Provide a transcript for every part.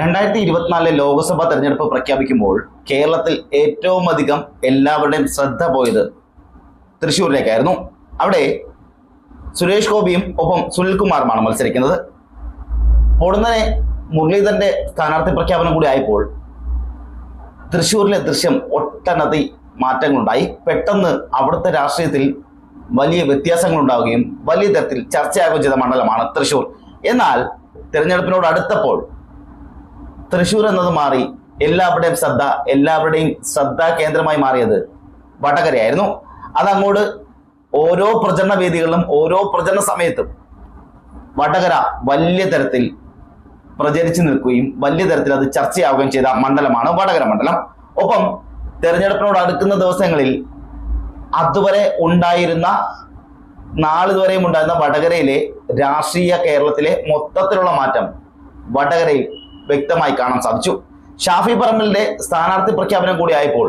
രണ്ടായിരത്തി ഇരുപത്തിനാലിലെ ലോക്സഭാ തെരഞ്ഞെടുപ്പ് പ്രഖ്യാപിക്കുമ്പോൾ കേരളത്തിൽ ഏറ്റവും അധികം എല്ലാവരുടെയും ശ്രദ്ധ പോയത് തൃശ്ശൂരിലേക്കായിരുന്നു. അവിടെ സുരേഷ് ഗോപിയും ഒപ്പം സുനിൽകുമാറുമാണ് മത്സരിക്കുന്നത്. പൊടുന്നനെ മുരളീധരന്റെ സ്ഥാനാർത്ഥി പ്രഖ്യാപനം കൂടി ആയപ്പോൾ തൃശ്ശൂരിലെ ദൃശ്യം ഒട്ടനവധി മാറ്റങ്ങളുണ്ടായി. പെട്ടെന്ന് അവിടുത്തെ രാഷ്ട്രീയത്തിൽ വലിയ വ്യത്യാസങ്ങൾ ഉണ്ടാവുകയും വലിയ തരത്തിൽ ചർച്ചയാകുകയും ചെയ്ത മണ്ഡലമാണ് തൃശ്ശൂർ. എന്നാൽ തിരഞ്ഞെടുപ്പിനോട് അടുത്തപ്പോൾ തൃശ്ശൂർ എന്നത് മാറി. എല്ലാവരുടെയും ശ്രദ്ധ എല്ലാവരുടെയും ശ്രദ്ധാ കേന്ദ്രമായി മാറിയത് വടകരയായിരുന്നു. അതങ്ങോട്ട് ഓരോ പ്രചരണ വേദികളിലും ഓരോ പ്രചരണ സമയത്തും വടകര വലിയ തരത്തിൽ പ്രചരിച്ചു നിൽക്കുകയും വലിയ തരത്തിൽ അത് ചർച്ചയാവുകയും ചെയ്ത മണ്ഡലമാണ് വടകര മണ്ഡലം. ഒപ്പം തെരഞ്ഞെടുപ്പിനോട് അടുക്കുന്ന ദിവസങ്ങളിൽ അതുവരെ ഉണ്ടായിരുന്ന നാളിതുവരെയും ഉണ്ടായിരുന്ന വടകരയിലെ രാഷ്ട്രീയ കേരളത്തിലെ മൊത്തത്തിലുള്ള മാറ്റം വടകരയിൽ വ്യക്തമായി കാണാൻ സാധിച്ചു. ഷാഫി പറമ്പലിന്റെ സ്ഥാനാർത്ഥി പ്രഖ്യാപനം കൂടിയായപ്പോൾ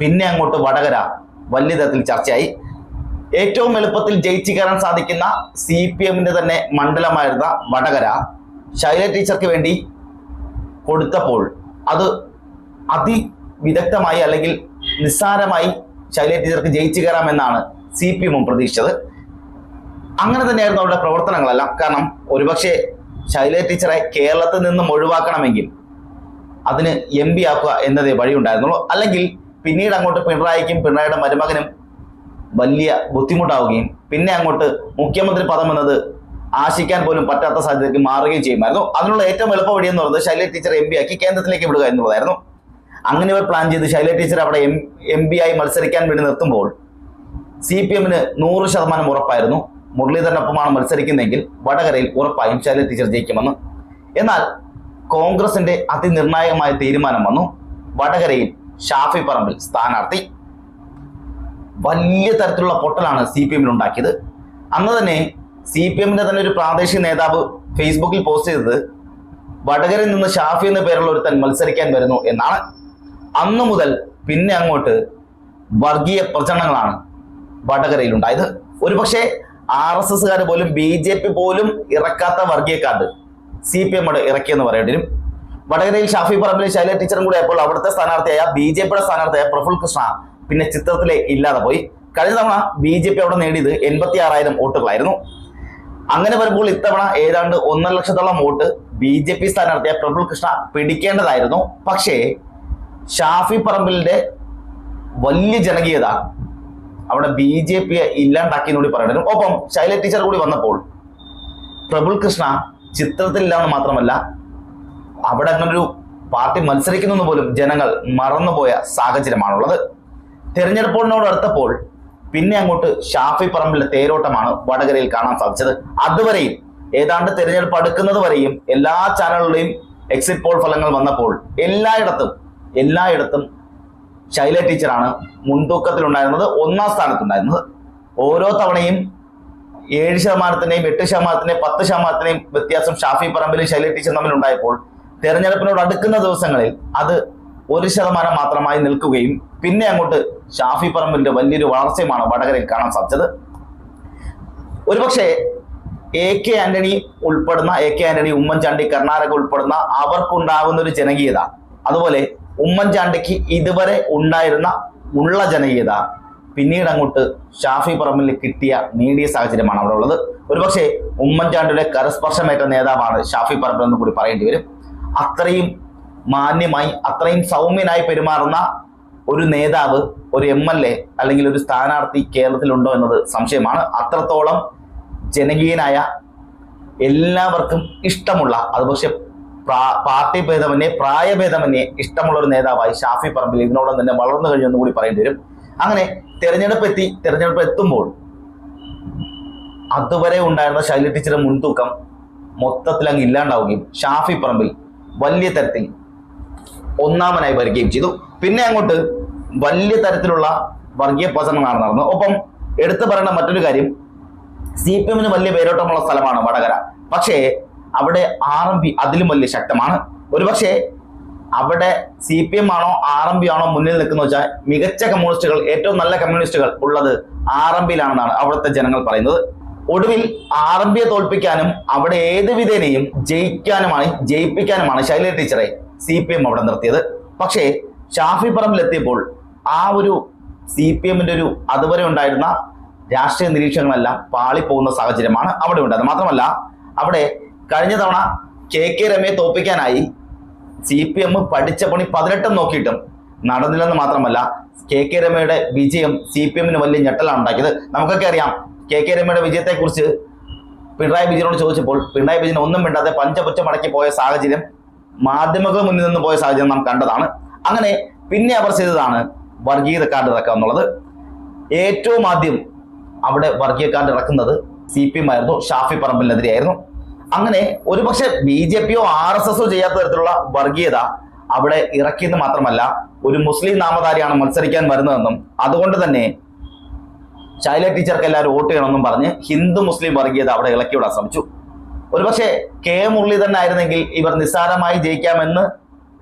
പിന്നെ അങ്ങോട്ട് വടകര വലിയ തരത്തിൽ ചർച്ചയായി. ഏറ്റവും എളുപ്പത്തിൽ ജയിച്ചു കയറാൻ സാധിക്കുന്ന സി പി എമ്മിന്റെ തന്നെ മണ്ഡലമായിരുന്ന വടകര ശൈല ടീച്ചർക്ക് വേണ്ടി കൊടുത്തപ്പോൾ അത് അതിവിദഗ്ധമായി അല്ലെങ്കിൽ നിസ്സാരമായി ശൈല ടീച്ചർക്ക് ജയിച്ചു കയറാമെന്നാണ് സി പി എമ്മും പ്രതീക്ഷിച്ചത്. അങ്ങനെ തന്നെയായിരുന്നു അവരുടെ പ്രവർത്തനങ്ങളെല്ലാം. കാരണം ഒരുപക്ഷെ ശൈല ടീച്ചറെ കേരളത്തിൽ നിന്നും ഒഴിവാക്കണമെങ്കിൽ അതിന് എം പി ആക്കുക എന്നതേ വഴിയുണ്ടായിരുന്നുള്ളൂ അല്ലെങ്കിൽ പിന്നീട് അങ്ങോട്ട് പിണറായിക്കും പിണറായിയുടെ മരുമകനും വലിയ ബുദ്ധിമുട്ടാവുകയും പിന്നെ അങ്ങോട്ട് മുഖ്യമന്ത്രി പദം എന്നത് ആശിക്കാൻ പോലും പറ്റാത്ത സാഹചര്യത്തിൽ മാറുകയും ചെയ്യുമായിരുന്നു. അതിനുള്ള ഏറ്റവും എളുപ്പ വഴി എന്ന് പറയുന്നത് ശൈല ടീച്ചർ എം പി ആക്കി കേന്ദ്രത്തിലേക്ക് വിടുക എന്നുള്ളതായിരുന്നു. അങ്ങനെ ഇവർ പ്ലാൻ ചെയ്ത് ശൈല ടീച്ചർ അവിടെ എം എം പി ആയി മത്സരിക്കാൻ വേണ്ടി നിർത്തുമ്പോൾ സി പി എമ്മിന് നൂറ് ശതമാനം ഉറപ്പായിരുന്നു. മുരളീധരനൊപ്പമാണ് മത്സരിക്കുന്നതെങ്കിൽ വടകരയിൽ ഉറപ്പായും ശൈലജ ടീച്ചർ ജയിക്കുമെന്ന്. എന്നാൽ കോൺഗ്രസിന്റെ അതിനിർണായകമായ തീരുമാനം വന്നു. വടകരയിൽ ഷാഫി പറമ്പിൽ സ്ഥാനാർത്ഥി. വലിയ തരത്തിലുള്ള പൊട്ടലാണ് സി പി എമ്മിൽ ഉണ്ടാക്കിയത്. അന്ന് തന്നെ സി പി എമ്മിന്റെ തന്നെ ഒരു പ്രാദേശിക നേതാവ് ഫേസ്ബുക്കിൽ പോസ്റ്റ് ചെയ്തത് വടകരയിൽ നിന്ന് ഷാഫി എന്ന പേരുള്ള ഒരുത്തൻ മത്സരിക്കാൻ വരുന്നു എന്നാണ്. അന്നു മുതൽ പിന്നെ അങ്ങോട്ട് വർഗീയ പ്രചരണങ്ങളാണ് വടകരയിൽ ഉണ്ടായത്. ഒരുപക്ഷെ ആർ എസ് എസ്സുകാർ പോലും ബി ജെ പി പോലും ഇറക്കാത്ത വർഗീയ കാർഡ് സി പി എം ഇറക്കിയെന്ന് പറയേണ്ടി വരും. വടകരയിൽ ഷാഫി പറമ്പിൽ ശൈല ടീച്ചറും കൂടെ ആയപ്പോൾ അവിടുത്തെ സ്ഥാനാർത്ഥിയായ ബി ജെ പിയുടെ സ്ഥാനാർത്ഥിയായ പ്രഫുൽ കൃഷ്ണ പിന്നെ ചിത്രത്തിലെ ഇല്ലാതെ പോയി. കഴിഞ്ഞ തവണ ബി ജെ പി അവിടെ നേടിയത് എൺപത്തി ആറായിരം വോട്ടുകളായിരുന്നു. അങ്ങനെ വരുമ്പോൾ ഇത്തവണ ഏതാണ്ട് ഒന്നര ലക്ഷത്തോളം വോട്ട് ബി ജെ പി സ്ഥാനാർത്ഥിയായ പ്രഫുൽ കൃഷ്ണ പിടിക്കേണ്ടതായിരുന്നു. പക്ഷേ ഷാഫി പറമ്പിലിന്റെ വലിയ ജനകീയത അവിടെ ബി ജെ പി ഇല്ലാണ്ടാക്കി പറയണം ഒപ്പം ശൈല ടീച്ചർ കൂടി വന്നപ്പോൾ പ്രഭുൽ കൃഷ്ണ ചിത്രത്തിലില്ലാന്ന് മാത്രമല്ല അവിടെ അങ്ങനൊരു പാർട്ടി മത്സരിക്കുന്നു പോലും ജനങ്ങൾ മറന്നുപോയ സാഹചര്യമാണുള്ളത്. തെരഞ്ഞെടുപ്പിനോട് അടുത്തപ്പോൾ പിന്നെ അങ്ങോട്ട് ഷാഫി പറമ്പിലെ തേരോട്ടമാണ് വടകരയിൽ കാണാൻ സാധിച്ചത്. അതുവരെയും ഏതാണ്ട് തെരഞ്ഞെടുപ്പ് അടുക്കുന്നത് വരെയും എല്ലാ ചാനലുകളുടെയും എക്സിറ്റ് പോൾ ഫലങ്ങൾ വന്നപ്പോൾ എല്ലായിടത്തും എല്ലായിടത്തും ശൈല ടീച്ചറാണ് മുൻതൂക്കത്തിലുണ്ടായിരുന്നത് ഒന്നാം സ്ഥാനത്തുണ്ടായിരുന്നത്. ഓരോ തവണയും ഏഴ് ശതമാനത്തിന്റെയും എട്ട് ശതമാനത്തിന്റെയും പത്ത് ശതമാനത്തിന്റെയും വ്യത്യാസം ഷാഫി പറമ്പിലും ശൈല ടീച്ചർ തമ്മിൽ ഉണ്ടായപ്പോൾ തെരഞ്ഞെടുപ്പിനോട് അടുക്കുന്ന ദിവസങ്ങളിൽ അത് ഒരു ശതമാനം മാത്രമായി നിൽക്കുകയും പിന്നെ അങ്ങോട്ട് ഷാഫി പറമ്പിന്റെ വലിയൊരു വളർച്ചയുമാണ് വടകരയിൽ കാണാൻ സാധിച്ചത്. ഒരുപക്ഷെ എ കെ ആന്റണി ഉൾപ്പെടുന്ന എ കെ ആന്റണി ഉമ്മൻചാണ്ടി കർണാടക ഉൾപ്പെടുന്ന അവർക്കുണ്ടാകുന്ന ഒരു ജനകീയത. അതുപോലെ ഉമ്മൻചാണ്ടിക്ക് ഇതുവരെ ഉണ്ടായിരുന്ന ഉള്ള ജനകീയത പിന്നീട് അങ്ങോട്ട് ഷാഫി പറമ്പിൽ കിട്ടിയ നേടിയ സാഹചര്യമാണ് അവിടെ ഉള്ളത്. ഒരുപക്ഷെ ഉമ്മൻചാണ്ടിയുടെ കരസ്പർശമേറ്റ നേതാവാണ് ഷാഫി പറമ്പിൽ എന്ന് കൂടി പറയേണ്ടി വരും. അത്രയും മാന്യമായി അത്രയും സൗമ്യനായി പെരുമാറുന്ന ഒരു നേതാവ് ഒരു എം എൽ എ അല്ലെങ്കിൽ ഒരു സ്ഥാനാർത്ഥി കേരളത്തിലുണ്ടോ എന്നത് സംശയമാണ്. അത്രത്തോളം ജനകീയനായ എല്ലാവർക്കും ഇഷ്ടമുള്ള അത് പാർട്ടി ഭേദമന്യേ പ്രായഭേദമന്യേ ഇഷ്ടമുള്ള ഒരു നേതാവായി ഷാഫി പറമ്പിൽ ഇതിനോടൊപ്പം തന്നെ വളർന്നു കഴിഞ്ഞൊന്നും കൂടി പറയേണ്ടി വരും. അങ്ങനെ തെരഞ്ഞെടുപ്പ് എത്തി തെരഞ്ഞെടുപ്പ് എത്തുമ്പോൾ അതുവരെ ഉണ്ടായിരുന്ന ശൈല ടീച്ചറുടെ മുൻതൂക്കം മൊത്തത്തിൽ അങ്ങ് ഇല്ലാണ്ടാവുകയും ഷാഫി പറമ്പിൽ വലിയ തരത്തിൽ ഒന്നാമനായി വരികയും ചെയ്തു. പിന്നെ അങ്ങോട്ട് വലിയ തരത്തിലുള്ള വർഗീയ പ്രചരണങ്ങളാണ് നടന്നത്. ഒപ്പം എടുത്തു പറയേണ്ട മറ്റൊരു കാര്യം സി പി എമ്മിന് വലിയ പേരോട്ടമുള്ള സ്ഥലമാണ് വടകര. പക്ഷേ അവിടെ ആർ എം പി അതിലും വലിയ ശക്തമാണ്. ഒരുപക്ഷെ അവിടെ സി പി എം ആണോ ആർ എം പി ആണോ മുന്നിൽ നിൽക്കുന്ന വെച്ചാൽ മികച്ച കമ്മ്യൂണിസ്റ്റുകൾ ഏറ്റവും നല്ല കമ്മ്യൂണിസ്റ്റുകൾ ഉള്ളത് ആർ എം പിയിലാണെന്നാണ് അവിടുത്തെ ജനങ്ങൾ പറയുന്നത്. ഒടുവിൽ ആർ എം പിയെ തോൽപ്പിക്കാനും അവിടെ ഏത് വിധേനയും ജയിക്കാനുമാണ് ജയിപ്പിക്കാനുമാണ് ശൈല ടീച്ചറെ സി പി എം അവിടെ നിർത്തിയത്. പക്ഷേ ഷാഫി പറമ്പിലെത്തിയപ്പോൾ ആ ഒരു സി പി എമ്മിന്റെ ഒരു അതുവരെ ഉണ്ടായിരുന്ന രാഷ്ട്രീയ നിരീക്ഷണങ്ങളെല്ലാം പാളിപ്പോകുന്ന സാഹചര്യമാണ് അവിടെ ഉണ്ടായത്. മാത്രമല്ല അവിടെ കഴിഞ്ഞ തവണ കെ കെ രമയെ തോൽപ്പിക്കാനായി സി പി എം പഠിച്ച പണി പതിനെട്ടും നോക്കിയിട്ടും നടന്നില്ലെന്ന് മാത്രമല്ല കെ കെ രമയുടെ വിജയം സി പി എമ്മിന് വലിയ ഞെട്ടലാണ് ഉണ്ടാക്കിയത്. നമുക്കൊക്കെ അറിയാം കെ കെ രമയുടെ വിജയത്തെക്കുറിച്ച് പിണറായി വിജയനോട് ചോദിച്ചപ്പോൾ പിണറായി വിജയൻ ഒന്നും മിണ്ടാതെ പഞ്ചപുച്ച മടക്കി പോയ സാഹചര്യം മാധ്യമങ്ങൾ മുന്നിൽ നിന്ന് പോയ സാഹചര്യം നാം കണ്ടതാണ്. അങ്ങനെ പിന്നെ അവർ ചെയ്തതാണ് വർഗീയത കാർഡ് ഇറക്കുക എന്നുള്ളത്. ഏറ്റവും ആദ്യം അവിടെ വർഗീയ കാർഡ് ഇറക്കുന്നത് സി പി എം ആയിരുന്നു. ഷാഫി പറമ്പിലിനെതിരെയായിരുന്നു. അങ്ങനെ ഒരുപക്ഷെ ബി ജെ പിയോ ആർ എസ് എസോ ചെയ്യാത്ത തരത്തിലുള്ള വർഗീയത അവിടെ ഇറക്കിയെന്ന് മാത്രമല്ല ഒരു മുസ്ലിം നാമധാരിയാണ് മത്സരിക്കാൻ വരുന്നതെന്നും അതുകൊണ്ട് തന്നെ ശൈല ടീച്ചർക്ക് എല്ലാവരും വോട്ട് ചെയ്യണമെന്നും പറഞ്ഞ് ഹിന്ദു മുസ്ലിം വർഗീയത അവിടെ ഇളക്കിവിടാൻ ശ്രമിച്ചു. ഒരുപക്ഷെ കെ മുരളീധരൻ ആയിരുന്നെങ്കിൽ ഇവർ നിസ്സാരമായി ജയിക്കാമെന്ന്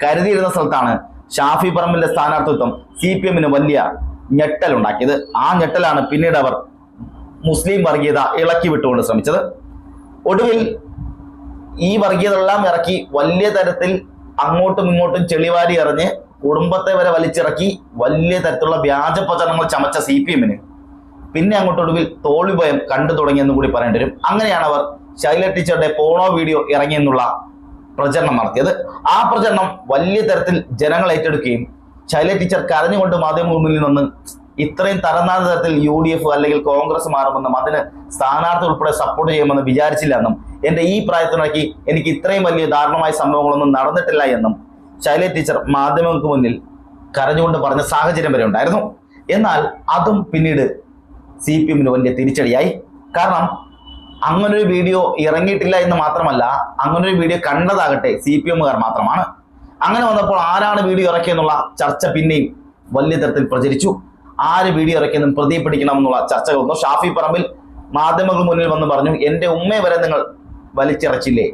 കരുതിയിരുന്ന സ്ഥലത്താണ് ഷാഫി പറമ്പിന്റെ സ്ഥാനാർത്ഥിത്വം സി പി എമ്മിന് വലിയ ഞെട്ടലുണ്ടാക്കിയത് ആ ഞെട്ടലാണ് പിന്നീട് അവർ മുസ്ലിം വർഗീയത ഇളക്കി വിട്ടുകൊണ്ട് ശ്രമിച്ചത്. ഒടുവിൽ ഈ വർഗീയതെല്ലാം ഇറക്കി വലിയ തരത്തിൽ അങ്ങോട്ടും ഇങ്ങോട്ടും ചെളിവാരി എറിഞ്ഞ് കുടുംബത്തെ വരെ വലിച്ചിറക്കി വലിയ തരത്തിലുള്ള വ്യാജ പ്രചരണങ്ങൾ ചമച്ച സി പി എമ്മിന്. പിന്നെ അങ്ങോട്ടൊടുവിൽ തോളിഭയം കണ്ടു തുടങ്ങിയെന്ന് കൂടി പറയേണ്ടി വരും. അങ്ങനെയാണ് അവർ ശൈല ടീച്ചറുടെ പോണോ വീഡിയോ ഇറങ്ങിയെന്നുള്ള പ്രചരണം നടത്തിയത്. ആ പ്രചരണം വലിയ തരത്തിൽ ജനങ്ങൾ ഏറ്റെടുക്കുകയും ശൈല ടീച്ചർ കരഞ്ഞുകൊണ്ട് മാധ്യമ മുന്നിൽ നിന്ന് ഇത്രയും തരംതാഴ്ന്ന തരത്തിൽ യു ഡി എഫ് അല്ലെങ്കിൽ കോൺഗ്രസ് മാറുമെന്നും അതിന് സ്ഥാനാർത്ഥി ഉൾപ്പെടെ സപ്പോർട്ട് ചെയ്യുമെന്ന് വിചാരിച്ചില്ല എന്നും എന്റെ ഈ പ്രായത്തിനിടയ്ക്ക് എനിക്ക് ഇത്രയും വലിയ ദാരുണമായ സംഭവങ്ങളൊന്നും നടന്നിട്ടില്ല എന്നും ശൈല ടീച്ചർ മാധ്യമങ്ങൾക്ക് മുന്നിൽ കരഞ്ഞുകൊണ്ട് പറഞ്ഞ സാഹചര്യം വരെ ഉണ്ടായിരുന്നു. എന്നാൽ അതും പിന്നീട് സി പി എമ്മിന് വലിയ തിരിച്ചടിയായി. കാരണം അങ്ങനൊരു വീഡിയോ ഇറങ്ങിയിട്ടില്ല എന്ന് മാത്രമല്ല അങ്ങനൊരു വീഡിയോ കണ്ടതാകട്ടെ സി പി എമ്മുകാർ മാത്രമാണ്. അങ്ങനെ വന്നപ്പോൾ ആരാണ് വീഡിയോ ഇറക്കിയെന്നുള്ള ചർച്ച പിന്നെയും വലിയ തരത്തിൽ പ്രചരിച്ചു. ആര് വീഡിയോ ഇറക്കിയെന്നും പ്രതി പിടിക്കണം എന്നുള്ള ചർച്ചകൾ വന്നു. ഷാഫി പറമ്പിൽ മാധ്യമങ്ങൾ മുന്നിൽ വന്ന് പറഞ്ഞു എന്റെ ഉമ്മയെ വരെ നിങ്ങൾ വലിച്ചിറച്ചില്ലേ?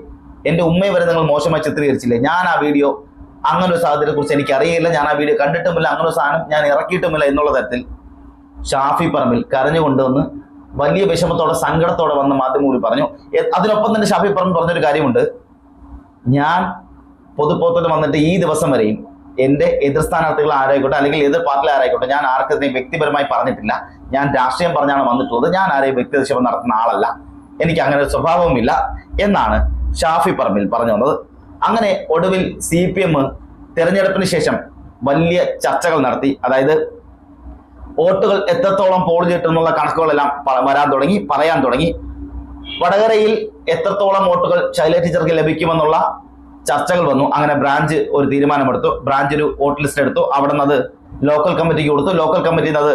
എന്റെ ഉമ്മയെ വരെ നിങ്ങൾ മോശമായി ചിത്രീകരിച്ചില്ലേ? ഞാൻ ആ വീഡിയോ അങ്ങനെ ഒരു സാഹചര്യത്തെ കുറിച്ച് എനിക്ക് അറിയില്ല ഞാൻ ആ വീഡിയോ കണ്ടിട്ടുമില്ല. അങ്ങനെ ഒരു സാധനം ഞാൻ ഇറക്കിയിട്ടുമില്ല എന്നുള്ള തരത്തിൽ ഷാഫി പറമ്പിൽ കരഞ്ഞുകൊണ്ടുവന്ന് വലിയ വിഷമത്തോടെ സങ്കടത്തോടെ വന്ന മാധ്യമങ്ങളിൽ പറഞ്ഞു. അതിനൊപ്പം തന്നെ ഷാഫി പറമ്പിൽ പറഞ്ഞൊരു കാര്യമുണ്ട്. ഞാൻ പൊതുപ്രവർത്തനം വന്നിട്ട് ഈ ദിവസം വരെയും എന്റെ എതിർ സ്ഥാനാർത്ഥികൾ ആരായിക്കോട്ടെ അല്ലെങ്കിൽ എതിർ പാർട്ടിലെ ആരായിക്കോട്ടെ ഞാൻ ആർക്കെതിരെയും വ്യക്തിപരമായി പറഞ്ഞിട്ടില്ല. ഞാൻ രാഷ്ട്രീയം പറഞ്ഞാണ് വന്നിട്ടുള്ളത്. ഞാൻ ആരെയും വ്യക്തിനിക്ഷേപം നടത്തുന്ന ആളല്ല. എനിക്ക് അങ്ങനെ ഒരു സ്വഭാവവുമില്ല എന്നാണ് ഷാഫി പറമ്പിൽ പറഞ്ഞു വന്നത്. അങ്ങനെ ഒടുവിൽ സി പി എം തെരഞ്ഞെടുപ്പിന് ശേഷം വലിയ ചർച്ചകൾ നടത്തി. അതായത് വോട്ടുകൾ എത്രത്തോളം പോൾ ചെയ്തിട്ടെന്നുള്ള കണക്കുകളെല്ലാം വരാൻ തുടങ്ങി പറയാൻ തുടങ്ങി. വടകരയിൽ എത്രത്തോളം വോട്ടുകൾ ശൈല ടീച്ചർക്ക് ലഭിക്കുമെന്നുള്ള ചർച്ചകൾ വന്നു. അങ്ങനെ ബ്രാഞ്ച് ഒരു തീരുമാനമെടുത്തു. ബ്രാഞ്ച് ഒരു വോട്ട് ലിസ്റ്റ് എടുത്തു. അവിടെ നിന്ന് അത് ലോക്കൽ കമ്മിറ്റിക്ക് കൊടുത്തു. ലോക്കൽ കമ്മിറ്റിയിൽ നിന്ന് അത്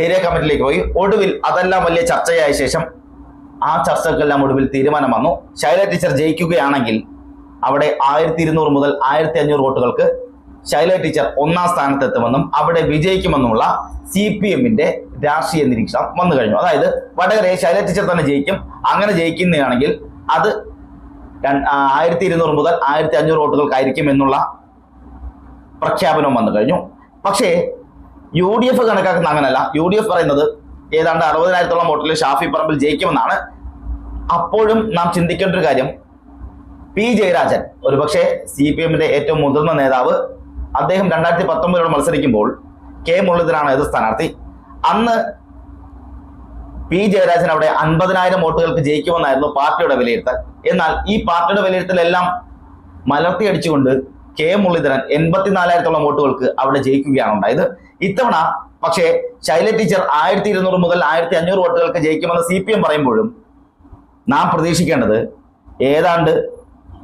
ഏരിയ കമ്മിറ്റിയിലേക്ക് പോയി. ഒടുവിൽ അതെല്ലാം വലിയ ചർച്ചയായ ശേഷം ആ ചർച്ചകൾക്കെല്ലാം ഒടുവിൽ തീരുമാനം വന്നു. ശൈല ടീച്ചർ ജയിക്കുകയാണെങ്കിൽ അവിടെ ആയിരത്തി ഇരുന്നൂറ് മുതൽ ആയിരത്തി അഞ്ഞൂറ് വോട്ടുകൾക്ക് ശൈല ടീച്ചർ ഒന്നാം സ്ഥാനത്തെത്തുമെന്നും അവിടെ വിജയിക്കുമെന്നുള്ള സി പി എമ്മിന്റെ രാഷ്ട്രീയ നിരീക്ഷണം വന്നു കഴിഞ്ഞു. അതായത് വടകരയെ ശൈല ടീച്ചർ തന്നെ ജയിക്കും. അങ്ങനെ ജയിക്കുന്നതാണെങ്കിൽ അത് ആയിരത്തി ഇരുന്നൂറ് മുതൽ ആയിരത്തി അഞ്ഞൂറ് വോട്ടുകൾക്കായിരിക്കും എന്നുള്ള പ്രഖ്യാപനം വന്നു കഴിഞ്ഞു. പക്ഷേ യു ഡി എഫ് കണക്കാക്കുന്ന അങ്ങനല്ല. യു ഡി എഫ് പറയുന്നത് ഏതാണ്ട് അറുപതിനായിരത്തോളം വോട്ടിൽ ഷാഫി പറമ്പിൽ ജയിക്കുമെന്നാണ് അപ്പോഴും നാം ചിന്തിക്കേണ്ട ഒരു കാര്യം. പി ജയരാജൻ ഒരുപക്ഷെ സി പി എമ്മിന്റെ ഏറ്റവും മുതിർന്ന നേതാവ് അദ്ദേഹം രണ്ടായിരത്തി പത്തൊമ്പതിനോട് മത്സരിക്കുമ്പോൾ കെ മുരളീധരനാണ് എതിർ സ്ഥാനാർത്ഥി. അന്ന് പി ജയരാജൻ അവിടെ അൻപതിനായിരം വോട്ടുകൾക്ക് ജയിക്കുമെന്നായിരുന്നു പാർട്ടിയുടെ വിലയിരുത്തൽ. എന്നാൽ ഈ പാർട്ടിയുടെ വിലയിരുത്തലെല്ലാം മലർത്തി അടിച്ചുകൊണ്ട് കെ മുരളീധരൻ എൺപത്തിനാലായിരത്തോളം വോട്ടുകൾക്ക് അവിടെ ജയിക്കുകയാണ് ഉണ്ടായത്. ഇത്തവണ പക്ഷേ ശൈല ടീച്ചർ ആയിരത്തി ഇരുന്നൂറ് മുതൽ ആയിരത്തി അഞ്ഞൂറ് വോട്ടുകൾക്ക് ജയിക്കുമെന്ന് സി പി എം പറയുമ്പോഴും നാം പ്രതീക്ഷിക്കേണ്ടത് ഏതാണ്ട്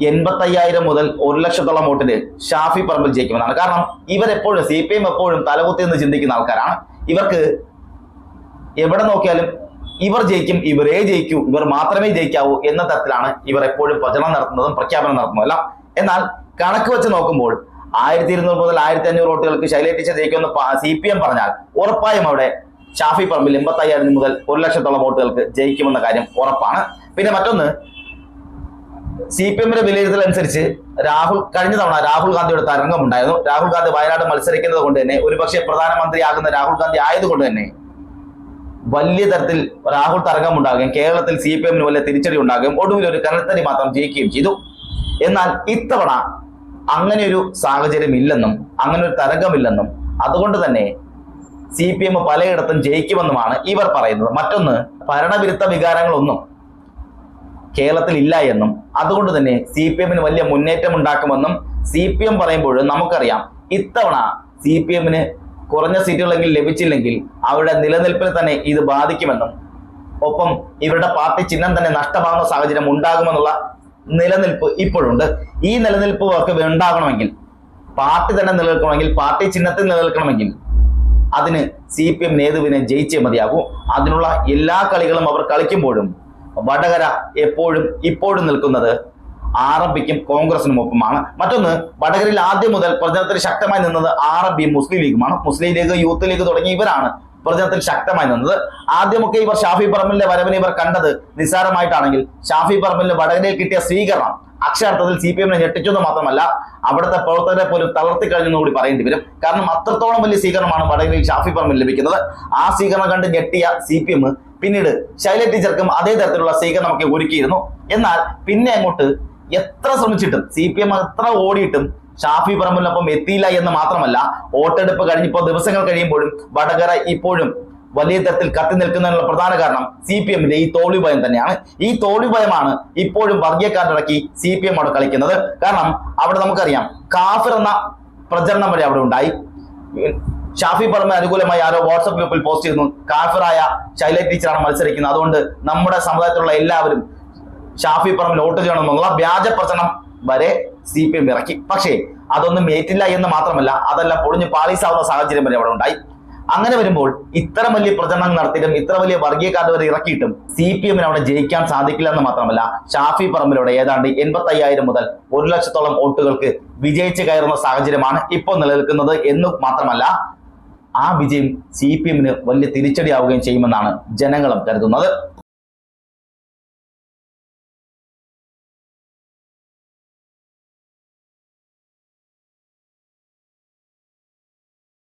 എൺപത്തയ്യായിരം മുതൽ ഒരു ലക്ഷത്തോളം വോട്ടിന് ഷാഫി പറമ്പിൽ ജയിക്കുമെന്നാണ്. കാരണം ഇവരെപ്പോഴും സി പി എം എപ്പോഴും തലകുത്തി എന്ന് ചിന്തിക്കുന്ന ആൾക്കാരാണ്. ഇവർക്ക് എവിടെ നോക്കിയാലും ഇവർ ജയിക്കും ഇവരേ ജയിക്കൂ ഇവർ മാത്രമേ ജയിക്കാവൂ എന്ന തരത്തിലാണ് ഇവർ എപ്പോഴും പ്രചരണം നടത്തുന്നതും പ്രഖ്യാപനം നടത്തുന്നതും എന്നാൽ കണക്ക് വെച്ച് നോക്കുമ്പോൾ ആയിരത്തി ഇരുന്നൂറ് മുതൽ ആയിരത്തി അഞ്ഞൂറ് വോട്ടുകൾക്ക് ശൈല ടീച്ചർ ജയിക്കുമെന്ന് സി പി എം പറഞ്ഞാൽ ഉറപ്പായും അവിടെ ഷാഫി പറമ്പിൽ എൺപത്തയ്യായിരം മുതൽ ഒരു ലക്ഷത്തോളം വോട്ടുകൾക്ക് ജയിക്കുമെന്ന കാര്യം ഉറപ്പാണ്. പിന്നെ മറ്റൊന്ന് സി പി എമ്മിന്റെ വിലയിരുത്തൽ അനുസരിച്ച് രാഹുൽ കഴിഞ്ഞ തവണ രാഹുൽ ഗാന്ധിയുടെ തരംഗം ഉണ്ടായിരുന്നു രാഹുൽ ഗാന്ധി വയനാട് മത്സരിക്കുന്നത് കൊണ്ട് തന്നെ ഒരുപക്ഷെ പ്രധാനമന്ത്രിയാകുന്ന രാഹുൽ ഗാന്ധി ആയതുകൊണ്ട് തന്നെ വലിയ തരത്തിൽ രാഹുൽ തരംഗം ഉണ്ടാകുകയും കേരളത്തിൽ സി പി എമ്മിന് വലിയ തിരിച്ചടി ഉണ്ടാകുകയും ഒടുവിൽ ഒരു കനത്തടി മാത്രം ജയിക്കുകയും ചെയ്തു. എന്നാൽ ഇത്തവണ അങ്ങനെ ഒരു സാഹചര്യം ഇല്ലെന്നും അങ്ങനെ ഒരു തരംഗമില്ലെന്നും അതുകൊണ്ട് തന്നെ സി പി എം പലയിടത്തും ജയിക്കുമെന്നുമാണ് ഇവർ പറയുന്നത്. മറ്റൊന്ന് ഭരണവിരുദ്ധ വികാരങ്ങളൊന്നും കേരളത്തിൽ ഇല്ല എന്നും അതുകൊണ്ട് തന്നെ സി പി എമ്മിന് വലിയ മുന്നേറ്റം ഉണ്ടാക്കുമെന്നും സി പി എം പറയുമ്പോൾ നമുക്കറിയാം ഇത്തവണ സി പി എമ്മിന് കുറഞ്ഞ സീറ്റുകളെങ്കിൽ ലഭിച്ചില്ലെങ്കിൽ അവരുടെ നിലനിൽപ്പിനെ തന്നെ ഇത് ബാധിക്കുമെന്നും ഒപ്പം ഇവരുടെ പാർട്ടി ചിഹ്നം തന്നെ നഷ്ടമാകുന്ന സാഹചര്യം ഉണ്ടാകുമെന്നുള്ള നിലനിൽപ്പ് ഇപ്പോഴുണ്ട്. ഈ നിലനിൽപ്പ് അവർക്ക് ഉണ്ടാകണമെങ്കിൽ പാർട്ടി തന്നെ നിലനിൽക്കണമെങ്കിൽ പാർട്ടി ചിഹ്നത്തിൽ നിലനിൽക്കണമെങ്കിൽ അതിന് സി പി എം നേതുവിനെ ജയിച്ചേ മതിയാകൂ. അതിനുള്ള എല്ലാ കളികളും അവർ കളിക്കുമ്പോഴും വടകര എപ്പോഴും ഇപ്പോഴും നിൽക്കുന്നത് ആർ എം പിക്കും കോൺഗ്രസിനും ഒപ്പമാണ് മറ്റൊന്ന് വടകരയിൽ ആദ്യം മുതൽ പ്രചരണത്തിൽ ശക്തമായി നിന്നത് ആർ എം പിയും മുസ്ലിം ലീഗുമാണ്. മുസ്ലിം ലീഗ് യൂത്ത് ലീഗ് തുടങ്ങി ഇവരാണ് പ്രചരണത്തിൽ ശക്തമായി നിന്നത്. ആദ്യമൊക്കെ ഇവർ ഷാഫി പറമ്പലിന്റെ വരവിനെ ഇവർ കണ്ടത് നിസ്സാരമായിട്ടാണെങ്കിൽ ഷാഫി പറമ്പലിന് വടകരയിൽ കിട്ടിയ സ്വീകരണം അക്ഷരാർത്ഥത്തിൽ സി പി എമ്മിനെ ഞെട്ടിച്ചു എന്ന് മാത്രമല്ല അവിടുത്തെ പ്രവർത്തകരെ പോലും തളർത്തി കഴിഞ്ഞെന്ന് കൂടി പറയേണ്ടി വരും. കാരണം അത്രത്തോളം വലിയ സ്വീകരണമാണ് വടകരയിൽ ഷാഫി പറമ്പിൽ ലഭിക്കുന്നത്. ആ സ്വീകരണം കണ്ട് ഞെട്ടിയ സി പി എം പിന്നീട് ശൈല ടീച്ചർക്കും അതേ തരത്തിലുള്ള സ്വീകരണം ഒക്കെ ഒരുക്കിയിരുന്നു. എന്നാൽ പിന്നെ അങ്ങോട്ട് എത്ര ശ്രമിച്ചിട്ടും സി പി എം എത്ര ഓടിയിട്ടും ഷാഫി പറമ്പിനൊപ്പം എത്തിയില്ല എന്ന് മാത്രമല്ല വോട്ടെടുപ്പ് കഴിഞ്ഞിപ്പോൾ ദിവസങ്ങൾ കഴിയുമ്പോഴും വടകര ഇപ്പോഴും വലിയ തരത്തിൽ കത്തി നിൽക്കുന്നതിനുള്ള പ്രധാന കാരണം സി പി എമ്മിന്റെ ഈ തോൽവി ഭയം തന്നെയാണ്. ഈ തോൽവി ഭയമാണ് ഇപ്പോഴും വർഗീയക്കാരനിറക്കി സി പി എം അവിടെ കളിക്കുന്നത്. കാരണം അവിടെ നമുക്കറിയാം കാഫിർ എന്ന പ്രചരണം വരെ അവിടെ ഉണ്ടായി. ഷാഫി പറമ്പിന് അനുകൂലമായി ആരോ വാട്സപ്പ് ഗ്രൂപ്പിൽ പോസ്റ്റ് ചെയ്യുന്നു കാഫിറായ ശൈല ടീച്ചറാണ് മത്സരിക്കുന്നത്. അതുകൊണ്ട് നമ്മുടെ സമുദായത്തിലുള്ള എല്ലാവരും ഷാഫി പറമ്പിൽ വോട്ട് ചെയ്യണമെന്നുള്ള വ്യാജ പ്രചരണം വരെ സി പി എം ഇറക്കി. പക്ഷേ അതൊന്നും ഏറ്റില്ല എന്ന് മാത്രമല്ല അതെല്ലാം പൊളിഞ്ഞ് പാളീസാവുന്ന സാഹചര്യം വരെ അവിടെ ഉണ്ടായി. അങ്ങനെ വരുമ്പോൾ ഇത്ര വലിയ പ്രചരണം നടത്തിയിട്ടും ഇത്ര വലിയ വർഗീയക്കാരുടെ വരെ ഇറക്കിയിട്ടും സി പി എമ്മിന് അവിടെ ജയിക്കാൻ സാധിക്കില്ല എന്ന് മാത്രമല്ല ഷാഫി പറമ്പിലൂടെ ഏതാണ്ട് എൺപത്തി അയ്യായിരം മുതൽ ഒരു ലക്ഷത്തോളം വോട്ടുകൾക്ക് വിജയിച്ച് കയറുന്ന സാഹചര്യമാണ് ഇപ്പോൾ നിലനിൽക്കുന്നത് എന്ന് മാത്രമല്ല ആ വിജയം സി പി എമ്മിന് വലിയ തിരിച്ചടിയാവുകയും ചെയ്യുമെന്നാണ് ജനങ്ങളും കരുതുന്നത്.